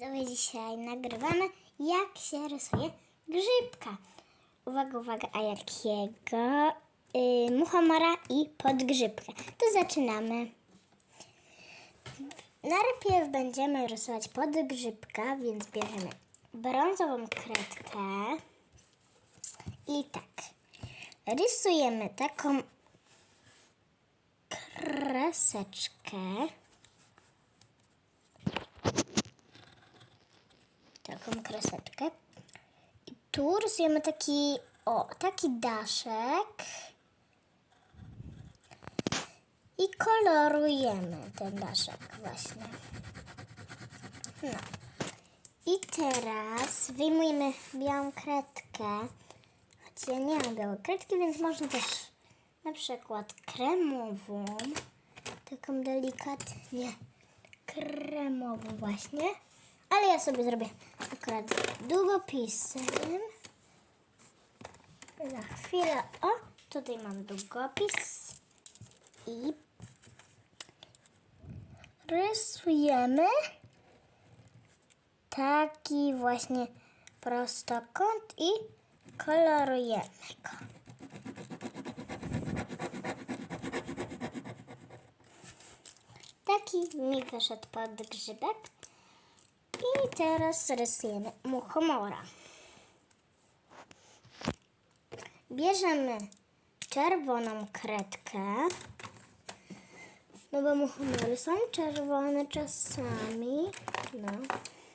Dzisiaj nagrywamy, jak się rysuje grzybka. Uwaga, uwaga, a jakiego? Yy, muchomora i podgrzybkę. To zaczynamy. Najpierw będziemy rysować podgrzybka, więc bierzemy brązową kredkę i tak. Rysujemy taką kreseczkę. Taką kreseczkę. I tu rysujemy taki, o, taki daszek. I kolorujemy ten daszek właśnie. No. I teraz wyjmujemy białą kredkę. Choć ja nie mam białej kredki, więc można też na przykład kremową. Taką delikatnie kremową właśnie. Ale ja sobie zrobię akurat długopisem. Za chwilę, o, tutaj mam długopis i rysujemy taki właśnie prostokąt i kolorujemy go. Taki mi wyszedł podgrzybek. Teraz rysujemy muchomora. Bierzemy czerwoną kredkę. No bo muchomory są czerwone czasami. No.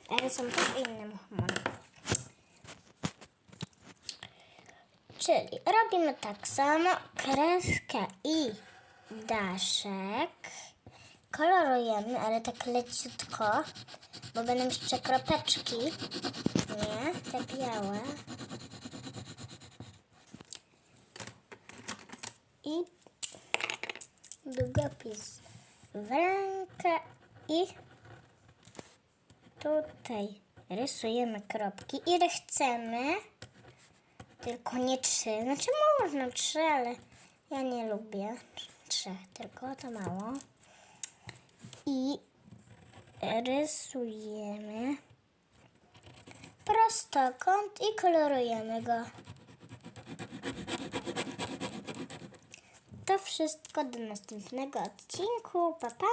Ale są też inne muchomory. Czyli robimy tak samo kreskę i daszek. Kolorujemy, ale tak leciutko, bo będą jeszcze kropeczki. Nie, te białe. I długopis w rękę i tutaj rysujemy kropki. Ile chcemy, tylko nie trzy. Znaczy można trzy, ale ja nie lubię trzech, tylko to mało i rysujemy prostokąt i kolorujemy go. To wszystko do następnego odcinku. Pa, pa!